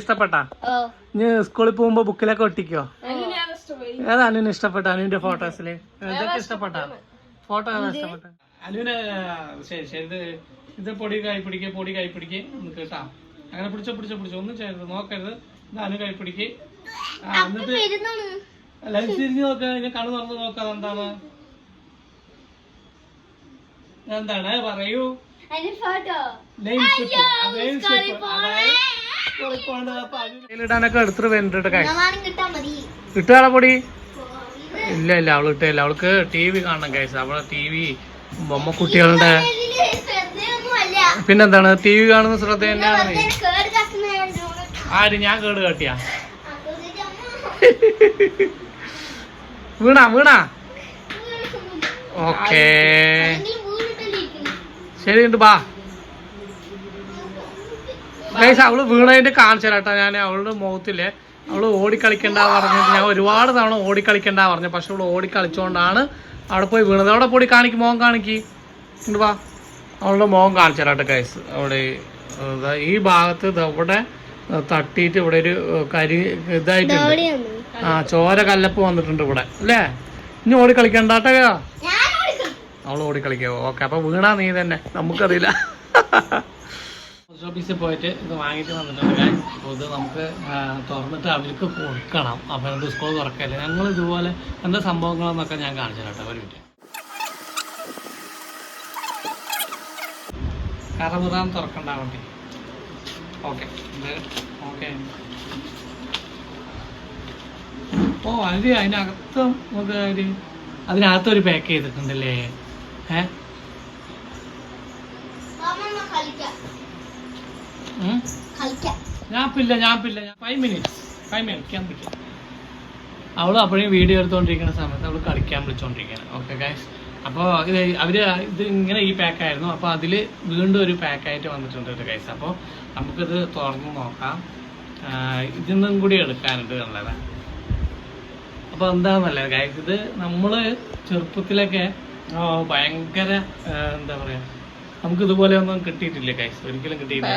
ഇഷ്ടപ്പെട്ടാ? ഇനി സ്കൂളിൽ പോകുമ്പോ ബുക്കിലൊക്കെ ഒട്ടിക്കോ? ഏതാ അനുവിന് ഇഷ്ടപ്പെട്ട? അനുവിന്റെ ഫോട്ടോസിൽ? ഇതൊക്കെ ഇഷ്ടപ്പെട്ട? ഫോട്ടോ ഏതാ ഇഷ്ടപ്പെട്ട? അനുവിന് ശരി ശരി. ഇത് ഇത് പൊടി കൈ പിടിക്കുക പൊടി കൈ പിടിക്കുക നമുക്ക് കേട്ടാ. അങ്ങനെ പിടിച്ച പിടിച്ച പിടിച്ചോ. ഒന്നും ചെയ്യരുത്. നോക്കരുത്. ഇത് അനു കൈ പിടിക്ക് ആ എന്നിട്ട് ലൈഫ് തിരിഞ്ഞ് നോക്ക. ഇനി കണ്ണു തുറന്ന് നോക്കാം. എന്താണ് എന്താണ് പറയൂ. Photo name slip name slip ഇടാനൊക്കെ എടുത്തിട്ട് വേണ്ടിട്ട് കാര്യം സമാനം കിട്ടാ മതി. കിട്ടുകാളെ പൊടി? ഇല്ല ഇല്ല അവൾ ഇട്ടില്ല അവൾക്ക് ടി വി കാണണം കൈസ് അവളെ ടി വി ബൊമ്മ കുട്ടികളുടെ ഇതിൽ ശ്രദ്ധയൊന്നുമല്ല. പിന്നെന്താണ്? ടി വി കാണുന്ന ശ്രദ്ധ തന്നെയാണ് ആര്? ഞാൻ കേട് കാട്ടിയാ? വീണാ വീണാ? ഓക്കേ ശരി ഉണ്ട് ബാ ഗൈസ് അവൾ വീണതിന്റെ കാണിച്ചു കേട്ടോ ഞാൻ അവളുടെ മുഖത്തിൽ അവൾ ഓടിക്കളിക്കണ്ട പറഞ്ഞിട്ട് ഞാൻ ഒരുപാട് തവണ ഓടിക്കളിക്കണ്ട പറഞ്ഞു. പക്ഷെ അവൾ ഓടിക്കളിച്ചോണ്ടാണ് അവിടെ പോയി വീണത്. അവിടെ പോയി കാണിക്ക് മോൻ കാണിക്ക്. വാ. അവളുടെ മോൻ കാണിച്ചു കേട്ടോ ഗൈസ് അവിടെ ഈ ഭാഗത്ത് ഇവിടെ തട്ടിയിട്ട് ഇവിടെ ഒരു കരി ഇതായിട്ടുണ്ട്. ആ ചോര കല്ലപ്പ് വന്നിട്ടുണ്ട് ഇവിടെ. അല്ലേ? ഇനി ഓടിക്കളിക്കണ്ടാട്ടോ. അവൾ ഓടിക്കളിക്കോ. ഓക്കെ അപ്പൊ വീണാ നീ തന്നെ. നമുക്കറിയില്ല. ഓഫീസിൽ പോയിട്ട് ഇത് വാങ്ങിയിട്ട് വന്നിട്ടുണ്ട്. അപ്പോൾ ഇത് നമുക്ക് തുറന്നിട്ട് അവർക്ക് കൊടുക്കണം. അപ്പോൾ എന്ത് സ്കൂൾ തുറക്കല്ലേ? ഞങ്ങൾ ഇതുപോലെ എന്താ സംഭവങ്ങളെന്നൊക്കെ ഞാൻ കാണിച്ചു കേട്ടോ. ഒരു മിനിറ്റ്. കറമുറാൻ തുറക്കണ്ട വണ്ടി. ഓക്കെ ഓക്കെ ഓ അത് അതിനകത്ത് നമുക്ക് ഒരു അതിനകത്ത് ഒരു പാക്ക് ചെയ്തിട്ടുണ്ടല്ലേ? ഏ? ഞാൻ five minutes five minute can പിടിക്കാം അവൾ അപ്പോഴും വീഡിയോ എടുത്തുകൊണ്ടിരിക്കുന്ന സമയത്ത് അവൾ കളിക്കാൻ വിളിച്ചുകൊണ്ടിരിക്കുകയാണ് ഓക്കെ ഗൈസ് അപ്പോൾ ഇത് അവർ ഇത് ഇങ്ങനെ ഈ പാക്കായിരുന്നു അപ്പോൾ അതിൽ വീണ്ടും ഒരു പാക്കായിട്ട് വന്നിട്ടുണ്ട് ഗൈസ് അപ്പോൾ നമുക്കിത് തുറന്നു നോക്കാം. ഇതിൽ ഇതിന്നും കൂടി എടുക്കാനുണ്ട് നല്ലത് അപ്പോൾ എന്താന്നല്ല ഗൈസ് ഇത് നമ്മൾ ചെറുപ്പത്തിലൊക്കെ ഭയങ്കര എന്താ പറയുക നമുക്ക് ഇതുപോലെ ഒന്നും കിട്ടിയിട്ടില്ല ഗയ്സ് ഒരിക്കലും കിട്ടിയിട്ടില്ല?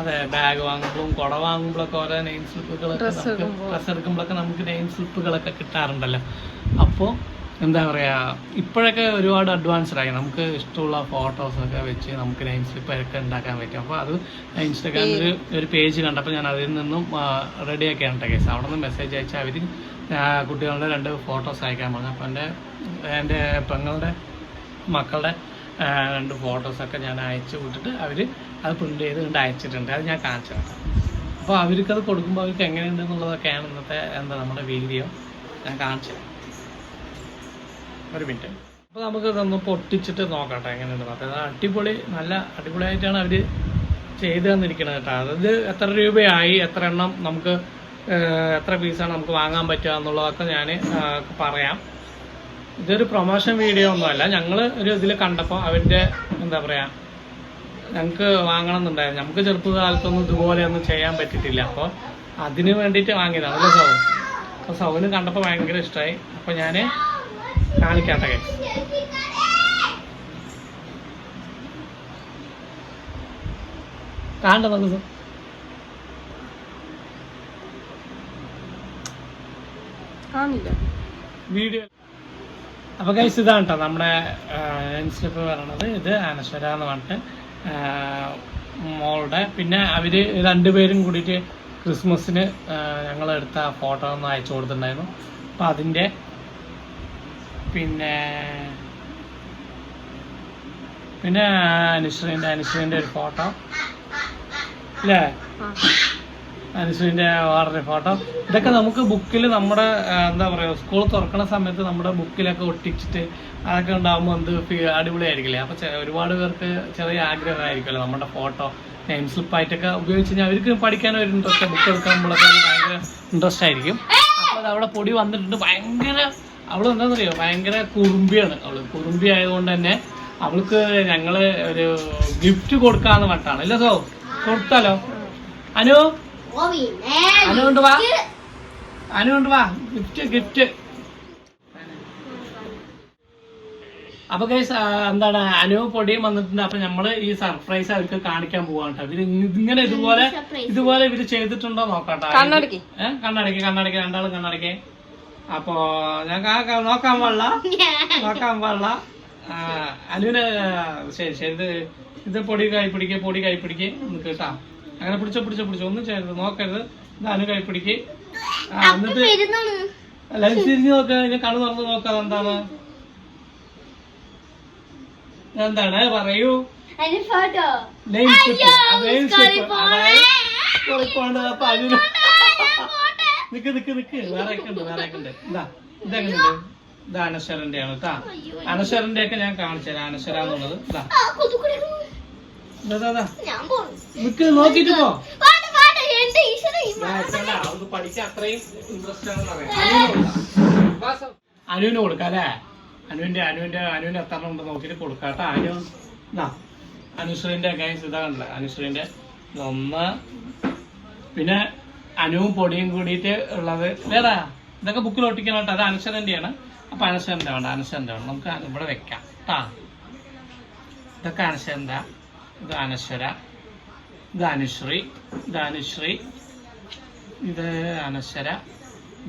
അതെ ബാഗ് വാങ്ങുമ്പോഴും കുട വാങ്ങുമ്പോഴൊക്കെ ഓരോ നെയിം സ്ലിപ്പുകളൊക്കെ ഡ്രസ് എടുക്കുമ്പോഴൊക്കെ നമുക്ക് നെയിം സ്ലിപ്പുകളൊക്കെ കിട്ടാറുണ്ടല്ലോ. അപ്പോൾ എന്താ പറയുക ഇപ്പോഴൊക്കെ ഒരുപാട് അഡ്വാൻസ്ഡ് ആയി. നമുക്ക് ഇഷ്ടമുള്ള ഫോട്ടോസൊക്കെ വെച്ച് നമുക്ക് നെയിം സ്ലിപ്പ് ഒക്കെ ഉണ്ടാക്കാൻ പറ്റും. അപ്പോൾ അത് ഇൻസ്റ്റാഗ്രാമിൽ ഒരു പേജ് കണ്ടപ്പോൾ ഞാൻ അതിൽ നിന്നും റെഡിയാക്കിയാണ് കേട്ടോ കേസ് അവിടെ നിന്ന് മെസ്സേജ് അയച്ചാൽ അവർ കുട്ടികളുടെ രണ്ട് ഫോട്ടോസ് അയക്കാൻ പറഞ്ഞു. അപ്പോൾ എന്റെ എന്റെ പെങ്ങളുടെ മക്കളുടെ രണ്ട് ഫോട്ടോസൊക്കെ ഞാൻ അയച്ചു വിട്ടിട്ട് അവർ അത് പ്രിന്റ് ചെയ്ത് കണ്ട് അയച്ചിട്ടുണ്ട്. അത് ഞാൻ കാണിച്ചു അപ്പോൾ അവർക്കത് കൊടുക്കുമ്പോൾ അവർക്ക് എങ്ങനെയുണ്ട് എന്നുള്ളതൊക്കെയാണ് ഇന്നത്തെ എന്താ നമ്മുടെ വീഡിയോ ഞാൻ കാണിച്ചു തരാം. ഒരു മിനിറ്റ് അപ്പോൾ നമുക്ക് ഇതൊന്ന് പൊട്ടിച്ചിട്ട് നോക്കട്ടെ എങ്ങനെയുണ്ട് അപ്പോൾ അത് അടിപൊളി നല്ല അടിപൊളിയായിട്ടാണ് അവർ ചെയ്തു തന്നിരിക്കുന്നത് കേട്ടോ. അതായത് എത്ര രൂപയായി എത്ര എണ്ണം നമുക്ക് എത്ര പീസാണ് നമുക്ക് വാങ്ങാൻ പറ്റുക എന്നുള്ളതൊക്കെ ഞാൻ പറയാം. ഇതൊരു പ്രൊമോഷൻ വീഡിയോ ഒന്നുമല്ല. ഞങ്ങൾ ഒരു ഇതിൽ കണ്ടപ്പോൾ അവരുടെ എന്താ പറയുക ഞങ്ങൾക്ക് വാങ്ങണം എന്നുണ്ടായിരുന്നു നമുക്ക് ചെറുപ്പകാലത്തൊന്നും ഇതുപോലെ ഒന്നും ചെയ്യാൻ പറ്റിയിട്ടില്ല. അപ്പോൾ അതിന് വേണ്ടിയിട്ട് വാങ്ങിയതാണ്. അല്ലേ സൗ? അപ്പോൾ സൗന് കണ്ടപ്പോൾ ഭയങ്കര ഇഷ്ടമായി അപ്പോൾ ഞാൻ കാണിക്കാട്ടെ. guys. കാണണ്ട നമുക്ക് കാണില്ല. വീഡിയോ അപ്പൊ ഗൈസ് ഇതാണ് കേട്ടോ നമ്മുടെ ഇൻസ്റ്റപ്പ് പറയണത്. ഇത് അനശ്വര എന്ന് പറഞ്ഞിട്ട് മോളുടെ. പിന്നെ അവർ രണ്ടുപേരും കൂടിയിട്ട് ക്രിസ്മസിന് ഞങ്ങൾ എടുത്ത ഫോട്ടോ ഒന്ന് അയച്ചു കൊടുത്തിട്ടുണ്ടായിരുന്നു. അപ്പൊ അതിന്റെ പിന്നെ പിന്നെ അനുശ്രീന്റെ അനുശ്രീന്റെ ഒരു ഫോട്ടോ അല്ലേ അനുശ്രീന്റെ വേറൊരു ഫോട്ടോ ഇതൊക്കെ നമുക്ക് ബുക്കിൽ നമ്മുടെ എന്താ പറയുക സ്കൂൾ തുറക്കണ സമയത്ത് നമ്മുടെ ബുക്കിലൊക്കെ ഒട്ടിച്ചിട്ട് അതൊക്കെ ഉണ്ടാകുമ്പോൾ എന്ത് അടിപൊളിയായിരിക്കില്ലേ? അപ്പൊ ചെ- ഒരുപാട് പേർക്ക് ചെറിയ ആഗ്രഹമായിരിക്കുമല്ലോ നമ്മുടെ ഫോട്ടോ നെയിം സ്ലിപ്പായിട്ടൊക്കെ ഉപയോഗിച്ച് കഴിഞ്ഞാൽ അവർക്ക് പഠിക്കാൻ ഒരു ഇൻട്രസ്റ്റ് ബുക്ക് എടുക്കുമ്പോഴൊക്കെ ഭയങ്കര ഇൻട്രസ്റ്റ് ആയിരിക്കും. അപ്പൊ അത് അവിടെ പൊടി വന്നിട്ടുണ്ട്. ഭയങ്കര അവൾ എന്താണെന്നറിയോ ഭയങ്കര കുറുമ്പിയാണ് അവൾ കുറുമ്പി ആയതുകൊണ്ട് തന്നെ അവൾക്ക് ഞങ്ങൾ ഒരു ഗിഫ്റ്റ് കൊടുക്കാന്ന് പറഞ്ഞിട്ടാണ്. ഇല്ല സോ കൊടുത്താലോ? അനു? വാ. ഗിഫ്റ്റ് ഗിഫ്റ്റ് അപ്പൊ കൈസ് എന്താണ് അനു പൊടിയും വന്നിട്ടുണ്ട്. അപ്പൊ നമ്മൾ ഈ സർപ്രൈസ് അവർക്ക് കാണിക്കാൻ പോവാണ് ട്ടോ. ഇവർ ഇങ്ങനെ ഇതുപോലെ ഇതുപോലെ ഇവർ ചെയ്തിട്ടുണ്ടോ നോക്കാട്ടോ. കണ്ണടക്കി. ഏഹ് കണ്ണടക്കി കണ്ണടക്കി. രണ്ടാളും കണ്ണടക്കി. അപ്പോ ഞാൻ നോക്കാൻ പാടില്ല. നോക്കാൻ പാടില്ല. അനുവിന് ശരി ശരി. ഇത് ഇത് പൊടി കൈ പിടിക്ക് പൊടി കൈ പിടിക്ക്. നിക്ക് കേട്ടാ. അങ്ങനെ പിടിച്ചോ പിടിച്ചോ പിടിച്ചോ. ഒന്നും ചെയ്യരുത്. നോക്കരുത്. ഇത് അനു കൈ പിടിക്ക്. ആ, എന്നിട്ട് ലൈറ്റ് തിരിഞ്ഞ് നോക്ക. ഇനി കണ്ണു തുറന്ന് നോക്കാം. എന്താണ് എന്താണ് പറയൂ. നിക്ക് നിക്ക് നിക്ക്. വേറെ ഒക്കെ ഉണ്ട് വേറെ ഒക്കെ ഉണ്ട്. ഇതാ അനശ്വരന്റെ ആണ് കേട്ടാ. അനശ്വരന്റെ ഒക്കെ ഞാൻ കാണിച്ചു തരാം. അനശ്വര എന്നുള്ളത്. ഇതാ. നോക്കിട്ട് പോ. അവൾക്ക് അത്രയും ഇൻട്രസ്റ്റ് ആണെന്ന് അനുവിന് കൊടുക്കാം. അല്ലേ? അനുവിന്റെ അനുവിന്റെ അനുവിന്റെ എത്ര ഉണ്ട് നോക്കിട്ട് കൊടുക്കാം കേട്ടോ. അനു അനുശ്രീന്റെ ഗൈസ് ഇതാ കണ്ടല്ലേ? അനുശ്രീന്റെ ഒന്ന്. പിന്നെ അനുവും പൊടിയും കൂടിയിട്ട് ഉള്ളത്. വേറെ ഇതൊക്കെ ബുക്കിൽ ഒട്ടിക്കണം കേട്ടോ. അത് അനശ്വരന്റെയാണ് അപ്പൊ അനശ്വരന്റെ വേണ്ട അനശ്വരന്റെ വേണം നമുക്ക് ഇവിടെ വെക്കാം. കേട്ടാ ഇതൊക്കെ അനശ്വരന്റെ അനശ്വര ഇത് അനുശ്രീ ഇത് ദാനശ്വര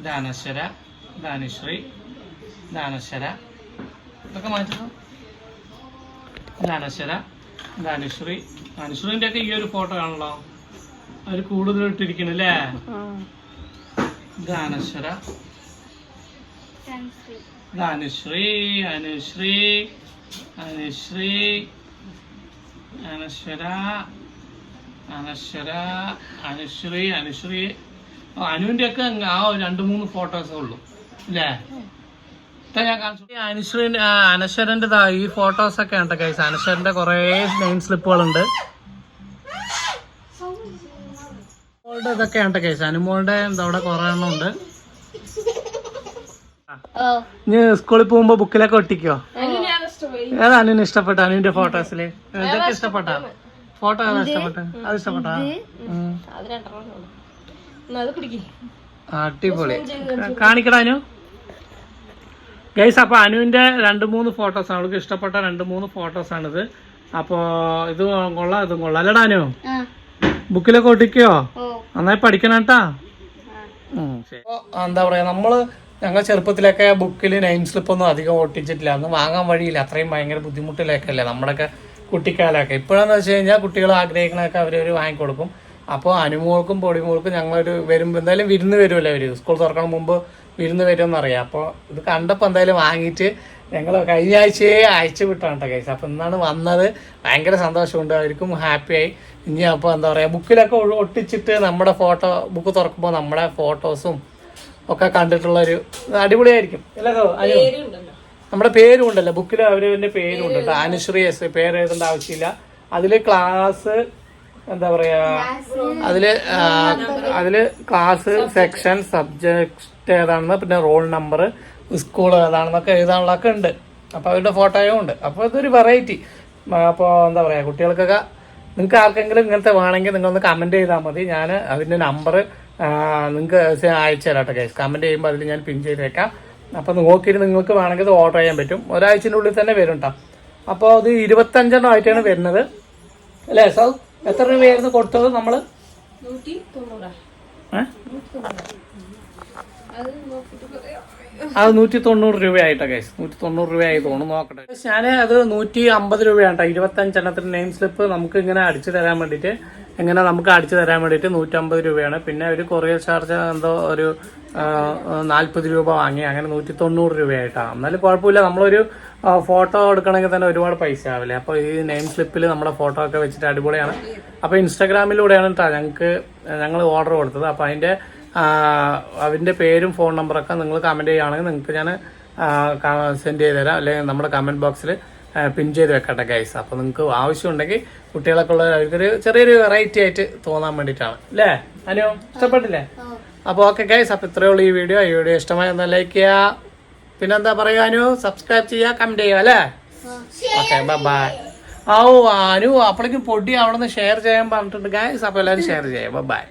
ദാനശ്വര അനശ്വര ദാനശ്വര ഇതൊക്കെ മാറ്റുന്നു ദാനശ്വര അനശ്വര ഇത് ഒക്കെ ഈ ഒരു ഫോട്ടോ ആണല്ലോ. അവർ കൂടുതൽ ഇട്ടിരിക്കണല്ലേ അല്ലേ ദാനശ്വര ഇത് അനുശ്രീ അനുശ്രീ അനുശ്രീ അനശ്വര അനശ്വര അനുശ്രീ അനുശ്രീ. അനുവിന്റെ ഒക്കെ ആ രണ്ട് മൂന്ന് ഫോട്ടോസേ ഉള്ളൂ. അല്ലേ ഞാൻ കാണിച്ചു. ഈ അനുശ്രീന്റെ അനശ്വരന്റെ ഈ ഫോട്ടോസ് ഒക്കെ ഉണ്ട് കൈസ് അനശ്വരന്റെ കുറെ നെയിം സ്ലിപ്പുകളുണ്ട് മോളുടെ ഇതൊക്കെ ഉണ്ട് കൈസ് അനുമോളുടെ അവിടെ കുറെ എണ്ണം ഉണ്ട്. സ്കൂളിൽ പോകുമ്പോ ബുക്കിലൊക്കെ ഒട്ടിക്കോ? ഏതാ അനുവിന് ഇഷ്ടപ്പെട്ട? അനുവിന്റെ ഫോട്ടോസിൽ? ഇതൊക്കെ ഇഷ്ടപ്പെട്ട? ഫോട്ടോ ഏതാ ഇഷ്ടപ്പെട്ട? അത് ഇഷ്ടപ്പെട്ട? അടിപൊളി. കാണിക്കടാ അനു. ഗൈസ് അപ്പൊ അനുവിന്റെ രണ്ട് മൂന്ന് ഫോട്ടോസ് ആണ് അവൾക്ക് ഇഷ്ടപ്പെട്ട രണ്ട് മൂന്ന് ഫോട്ടോസ് ആണിത് അപ്പോ ഇത് കൊള്ളാം ഇതും കൊള്ളാം. അല്ലടാ അനു. ബുക്കിലൊക്കെ ഒട്ടിക്കോ? നന്നായി പഠിക്കണം കേട്ടാ. എന്താ പറയാ നമ്മൾ ഞങ്ങൾ ചെറുപ്പത്തിലൊക്കെ ബുക്കിൽ നെയിം സ്ലിപ്പൊന്നും അധികം ഒട്ടിച്ചിട്ടില്ല. അന്ന് വാങ്ങാൻ വഴിയില്ല. അത്രയും ഭയങ്കര ബുദ്ധിമുട്ടിലൊക്കെ അല്ലേ നമ്മുടെയൊക്കെ കുട്ടിക്കാലമൊക്കെ ഇപ്പോഴാന്ന് വെച്ച് കഴിഞ്ഞാൽ കുട്ടികൾ ആഗ്രഹിക്കണമൊക്കെ അവർ വാങ്ങിക്കൊടുക്കും. അപ്പോൾ അനുമോൾക്കും പൊടിമോൾക്കും ഞങ്ങളൊരു വരുമ്പോൾ എന്തായാലും വിരുന്ന് വരുമല്ലോ അവർ സ്കൂൾ തുറക്കണ മുമ്പ് വിരുന്ന് വരുമെന്ന് അറിയാം അപ്പോൾ ഇത് കണ്ടപ്പോൾ എന്തായാലും വാങ്ങിയിട്ട് ഞങ്ങൾ കഴിഞ്ഞ ആഴ്ചയെ അയച്ചു വിട്ടാണ് കേട്ടോ കേസ് അപ്പോൾ ഇന്നാണ് വന്നത്. ഭയങ്കര സന്തോഷമുണ്ട്. അവർക്കും ഹാപ്പിയായി ഇനി അപ്പോൾ എന്താ പറയുക ബുക്കിലൊക്കെ ഒട്ടിച്ചിട്ട് നമ്മുടെ ഫോട്ടോ ബുക്ക് തുറക്കുമ്പോൾ നമ്മുടെ ഫോട്ടോസും ഒക്കെ കണ്ടിട്ടുള്ള ഒരു അടിപൊളിയായിരിക്കും നമ്മുടെ പേരും ഉണ്ടല്ലോ ബുക്കിൽ അവരവന്റെ പേരും ഉണ്ട് കേട്ടോ അനുശ്രീ എസ് പേര് എഴുതേണ്ട ആവശ്യമില്ല. അതിൽ ക്ലാസ് എന്താ പറയാ അതിൽ അതിൽ ക്ലാസ് സെക്ഷൻ സബ്ജക്ട് ഏതാണെന്ന് പിന്നെ റോൾ നമ്പർ സ്കൂൾ ഏതാണെന്നൊക്കെ എഴുതാനുള്ളതൊക്കെ ഉണ്ട്. അപ്പൊ അവരുടെ ഫോട്ടോയും ഉണ്ട്. അപ്പൊ ഇതൊരു വെറൈറ്റി. അപ്പോൾ എന്താ പറയാ കുട്ടികൾക്കൊക്കെ നിങ്ങൾക്ക് ആർക്കെങ്കിലും ഇങ്ങനത്തെ വേണമെങ്കിൽ നിങ്ങളൊന്ന് കമന്റ് ചെയ്താൽ മതി. ഞാൻ അതിന്റെ നമ്പർ നിങ്ങൾക്ക് അയച്ചു തരാം കേട്ടോ ഗൈസ് കമന്റ് ചെയ്യുമ്പോൾ അതിൽ ഞാൻ പിൻ ചെയ്ത് വെക്കാം അപ്പോൾ നോക്കിയിട്ട് നിങ്ങൾക്ക് വേണമെങ്കിൽ ഇത് ഓർഡർ ചെയ്യാൻ പറ്റും. ഒരാഴ്ചന്റെ ഉള്ളിൽ തന്നെ വരും കേട്ടോ അപ്പോൾ അത് ഇരുപത്തഞ്ചെണ്ണം ആയിട്ടാണ് വരുന്നത്. അല്ലേ സൗ എത്ര രൂപയായിരുന്നു കൊടുത്തത് നമ്മൾ അത് നൂറ്റി തൊണ്ണൂറ് രൂപയായിട്ടാ ഗൈസ് നൂറ്റി തൊണ്ണൂറ് രൂപയായി തോന്നുന്നു നോക്കട്ടെ. ഞാൻ അത് നൂറ്റി അമ്പത് രൂപയാണ് ഇരുപത്തഞ്ചെണ്ണത്തിന് നെയിം സ്ലിപ്പ് നമുക്ക് ഇങ്ങനെ അടിച്ചു തരാൻ വേണ്ടിയിട്ട്. ഇങ്ങനെ നമുക്ക് അടിച്ചു തരാൻ വേണ്ടിയിട്ട് നൂറ്റമ്പത് രൂപയാണ്. പിന്നെ ഒരു കൊറിയർ ചാർജ് എന്തോ ഒരു നാൽപ്പത് രൂപ വാങ്ങി. അങ്ങനെ നൂറ്റി തൊണ്ണൂറ് രൂപയായിട്ടാണ് എന്നാലും കുഴപ്പമില്ല. നമ്മളൊരു ഫോട്ടോ എടുക്കണമെങ്കിൽ തന്നെ ഒരുപാട് പൈസ ആവില്ലേ? അപ്പോൾ ഈ നെയിം സ്ലിപ്പിൽ നമ്മുടെ ഫോട്ടോ ഒക്കെ വെച്ചിട്ട് അടിപൊളിയാണ്. അപ്പോൾ ഇൻസ്റ്റാഗ്രാമിലൂടെയാണ് കേട്ടോ ഞങ്ങൾക്ക് ഞങ്ങൾ ഓർഡർ കൊടുത്തത്. അപ്പോൾ അതിന്റെ അതിന്റെ പേരും ഫോൺ നമ്പറൊക്കെ നിങ്ങൾ കമന്റ് ചെയ്യുകയാണെങ്കിൽ നിങ്ങൾക്ക് ഞാൻ സെൻഡ് ചെയ്ത് തരാം അല്ലെങ്കിൽ നമ്മുടെ കമന്റ് ബോക്സിൽ പിൻ ചെയ്ത് വെക്കട്ടെ ഗൈസ് അപ്പോൾ നിങ്ങൾക്ക് ആവശ്യമുണ്ടെങ്കിൽ കുട്ടികളൊക്കെ ഉള്ള അവർക്കൊരു ചെറിയൊരു വെറൈറ്റി ആയിട്ട് തോന്നാൻ വേണ്ടിയിട്ടാണ്. അല്ലേ അനു ഇഷ്ടപ്പെട്ടില്ലേ? അപ്പോൾ ഓക്കെ ഗൈസ് അപ്പോൾ ഇത്രയേ ഉള്ളൂ ഈ വീഡിയോ ഈ വീഡിയോ ഇഷ്ടമായി ഒന്ന് ലൈക്ക് ചെയ്യുക. പിന്നെന്താ പറയുക അനു? സബ്സ്ക്രൈബ് ചെയ്യുക കമന്റ് ചെയ്യുക അല്ലേ ഓക്കെ ബൈ ഓ അനു അപ്പോഴേക്കും പൊടി അവിടെ നിന്ന് ഷെയർ ചെയ്യാൻ പറഞ്ഞിട്ടുണ്ട് ഗൈസ് അപ്പോൾ എല്ലാവരും ഷെയർ ചെയ്യാം ബൈ